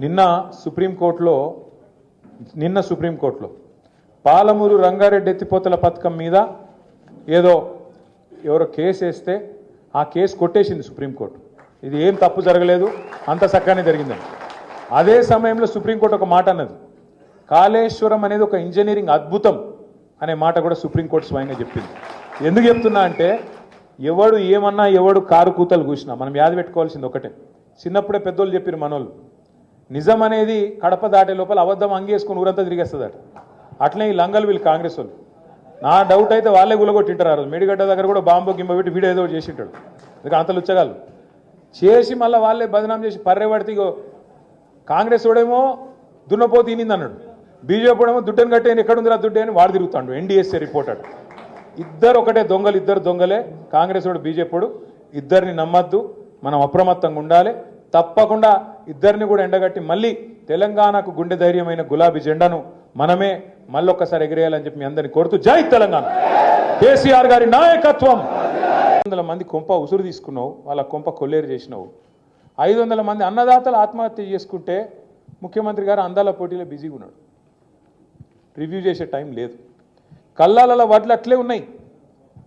నిన్న సుప్రీంకోర్టులో నిన్న సుప్రీంకోర్టులో పాలమూరు రంగారెడ్డి ఎత్తిపోతల పథకం మీద ఏదో ఎవరో కేసు వేస్తే ఆ కేసు కొట్టేసింది సుప్రీంకోర్టు. ఇది ఏం తప్పు జరగలేదు అంత చక్కగానే జరిగిందని. అదే సమయంలో సుప్రీంకోర్టు ఒక మాట అన్నది కాళేశ్వరం అనేది ఒక ఇంజనీరింగ్ అద్భుతం అనే మాట కూడా సుప్రీంకోర్టు స్వయంగా చెప్పింది. ఎందుకు చెప్తున్నా అంటే ఎవడు ఏమన్నా ఎవడు కారు కూతలు కూసినా మనం యాద పెట్టుకోవాల్సింది ఒకటే. చిన్నప్పుడే పెద్దోళ్ళు చెప్పారు మనోళ్ళు నిజం అనేది కడప దాటే లోపల అబద్ధం అంగేసుకుని ఊరంతా తిరిగేస్తుందట. అట్లే ఈ లంగలు వీళ్ళు కాంగ్రెస్ వాళ్ళు. నా డౌట్ అయితే వాళ్ళే గులగొట్టింటారు ఆ రోజు. మేడిగడ్డ దగ్గర కూడా బాంబు గింబ పెట్టి వీడియో ఏదో చేసింటాడు. ఇంకా అంత లుచ్చగాళ్ళు? చేసి మళ్ళీ వాళ్ళే బదనాం చేసి పర్రెపడితే కాంగ్రెస్ వాడేమో దున్నపో తినింది అన్నాడు. బీజేపీ వాడేమో దుడ్డని కట్టేని ఎక్కడుందిరా దుడ్డే అని వాడు తిరుగుతాడు. ఎన్డీఎస్ఏ రిపోర్టర్ ఇద్దరు ఒకటే దొంగలు ఇద్దరు దొంగలే. కాంగ్రెస్ వాడు బీజేపీడు ఇద్దరిని నమ్మద్దు. మనం అప్రమత్తంగా ఉండాలి. తప్పకుండా ఇద్దరిని కూడా ఎండగట్టి మళ్ళీ తెలంగాణకు గుండె ధైర్యమైన గులాబీ జెండాను మనమే మళ్ళొక్కసారి ఎగిరేయాలని చెప్పి మీ అందరిని కోరుతూ జై తెలంగాణ. కేసీఆర్ గారి నాయకత్వం. వందల మంది కొంప ఉసురు తీసుకున్నావు వాళ్ళ కొంప కొల్లేరు చేసినావు. ఐదు వందల మంది అన్నదాతలు ఆత్మహత్య చేసుకుంటే ముఖ్యమంత్రి గారు అందాల పోటీలో బిజీగా ఉన్నాడు. రివ్యూ చేసే టైం లేదు. కల్లాల వడ్లు అట్లే ఉన్నాయి.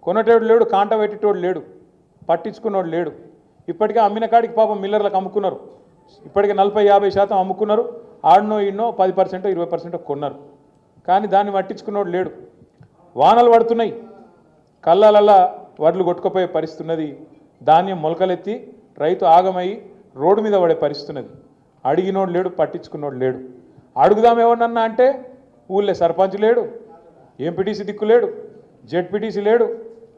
కొనటోడు లేడు కాంట పెట్టేటోడు లేడు. పట్టించుకున్నోడు లేడు. ఇప్పటికే అమ్మిన కాడికి పాపం మిల్లర్లకు అమ్ముకున్నారు. ఇప్పటికే నలభై యాభై శాతం అమ్ముకున్నారు. ఆడనో ఇన్నో పది పర్సెంట్ ఇరవై పర్సెంట్ కొన్నారు. కానీ దాన్ని పట్టించుకున్నోడు లేడు. వానలు పడుతున్నాయి. కళ్ళలల్లా వడ్లు కొట్టుకుపోయే పరిస్థితి ఉన్నది ధాన్యం మొలకలెత్తి రైతు ఆగమై రోడ్డు మీద పడే పరిస్థితి ఉన్నది అడిగినోడు లేడు పట్టించుకున్నోడు లేడు. అడుగుదాం అంటే ఊళ్ళో సర్పంచ్ లేడు ఎంపీటీసీ దిక్కు లేడు జెడ్పీటీసీ లేడు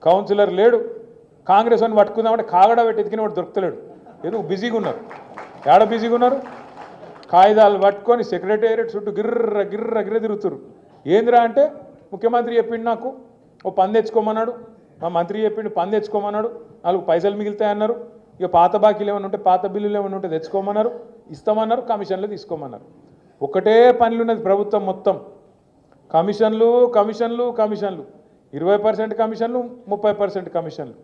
కౌన్సిలర్ లేడు కాంగ్రెస్ అని పట్టుకుందామంటే కాగడ పెట్టి ఎతికిన వాడు దొరుకుతలేడు. ఎందుకు బిజీగా ఉన్నారు? ఏడ బిజీగా ఉన్నారు? కాగితాలు పట్టుకొని సెక్రటేరియట్ చుట్టూ గిర్ర గిర్ర గిర్ర తిరుగుతురు ఏందిరా అంటే ముఖ్యమంత్రి చెప్పిండు నాకు ఓ పని తెచ్చుకోమన్నాడు. మా మంత్రి చెప్పిండు పని తెచ్చుకోమన్నాడు. నాలుగు పైసలు మిగులుతాయన్నారు ఇక పాత బాకీలు ఏమైనా ఉంటే పాత బిల్లులు ఏమైనా ఉంటే తెచ్చుకోమన్నారు. ఇస్తామన్నారు కమిషన్లు తీసుకోమన్నారు. ఒకటే పనులు ఉన్నది ప్రభుత్వం మొత్తం. కమిషన్లు కమిషన్లు కమిషన్లు. ఇరవై పర్సెంట్ కమిషన్లు ముప్పై పర్సెంట్ కమిషన్లు.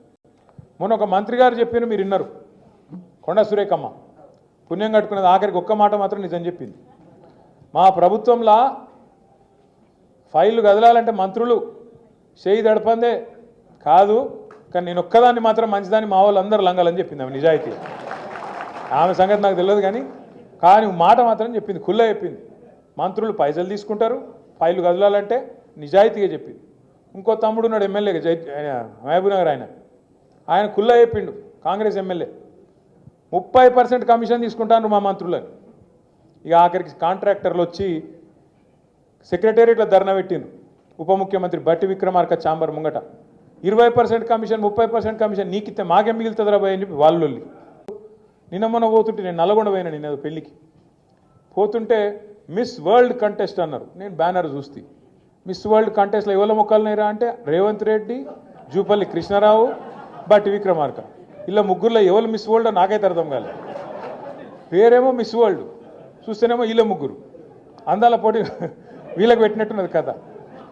మొన్న ఒక మంత్రి గారు చెప్పిన మీరు విన్నారు. కొండ సురేఖమ్మ. పుణ్యం కట్టుకున్నది ఆఖరికి ఒక్క మాట మాత్రం నిజం చెప్పింది. మా ప్రభుత్వంలో ఫైళ్ళు కదలాలంటే మంత్రులు చేయి దడపందే కాదు కానీ నేను ఒక్కదాన్ని మాత్రం మంచిదాన్ని మా వాళ్ళు అందరూ లంగాలని చెప్పింది ఆమె నిజాయితీ. ఆమె సంగతి నాకు తెలియదు కానీ కానీ మాట మాత్రం చెప్పింది కుల్ల చెప్పింది. మంత్రులు పైసలు తీసుకుంటారు ఫైళ్ళు కదలాలంటే నిజాయితీగా చెప్పింది. ఇంకో తమ్ముడు ఉన్నాడు ఎమ్మెల్యేగా జై మహబూబ్ నగర్ ఆయన. ఆయన కుల్ల చెప్పిండు కాంగ్రెస్ ఎమ్మెల్యే. ముప్పై పర్సెంట్ కమిషన్ తీసుకుంటాను మా మంత్రులని. ఇక ఆఖరికి కాంట్రాక్టర్లు వచ్చి సెక్రటేరియట్లో ధర్నా పెట్టిండ్రు. ఉప ముఖ్యమంత్రి బట్టి విక్రమార్క చాంబర్ ముంగట. ఇరవై పర్సెంట్ కమిషన్ ముప్పై పర్సెంట్ కమిషన్ నీకిస్తే మాకే మిగులుతుందిరా భయ్ అని చెప్పి వాళ్ళు నిన్న మొన్న పోతుంటే నేను నల్గొండ పోయినా నిన్న పెళ్ళికి. పోతుంటే మిస్ వరల్డ్ కంటెస్ట్ అన్నారు. నేను బ్యానర్ చూస్తే. మిస్ వరల్డ్ కంటెస్ట్లో ఎవరి మొక్కలున్నాయిరా అంటే రేవంత్ రెడ్డి జూపల్లి కృష్ణారావు బట్టి విక్రమార్క. ఇలా ముగ్గురులో ఎవరు మిస్ వరల్డ్ నాకైతే అర్థం కాలే. పేరేమో మిస్ వరల్డ్ చూస్తేనేమో వీళ్ళ ముగ్గురు. అందాల పోటీ వీళ్ళకి పెట్టినట్టున్నది కథ.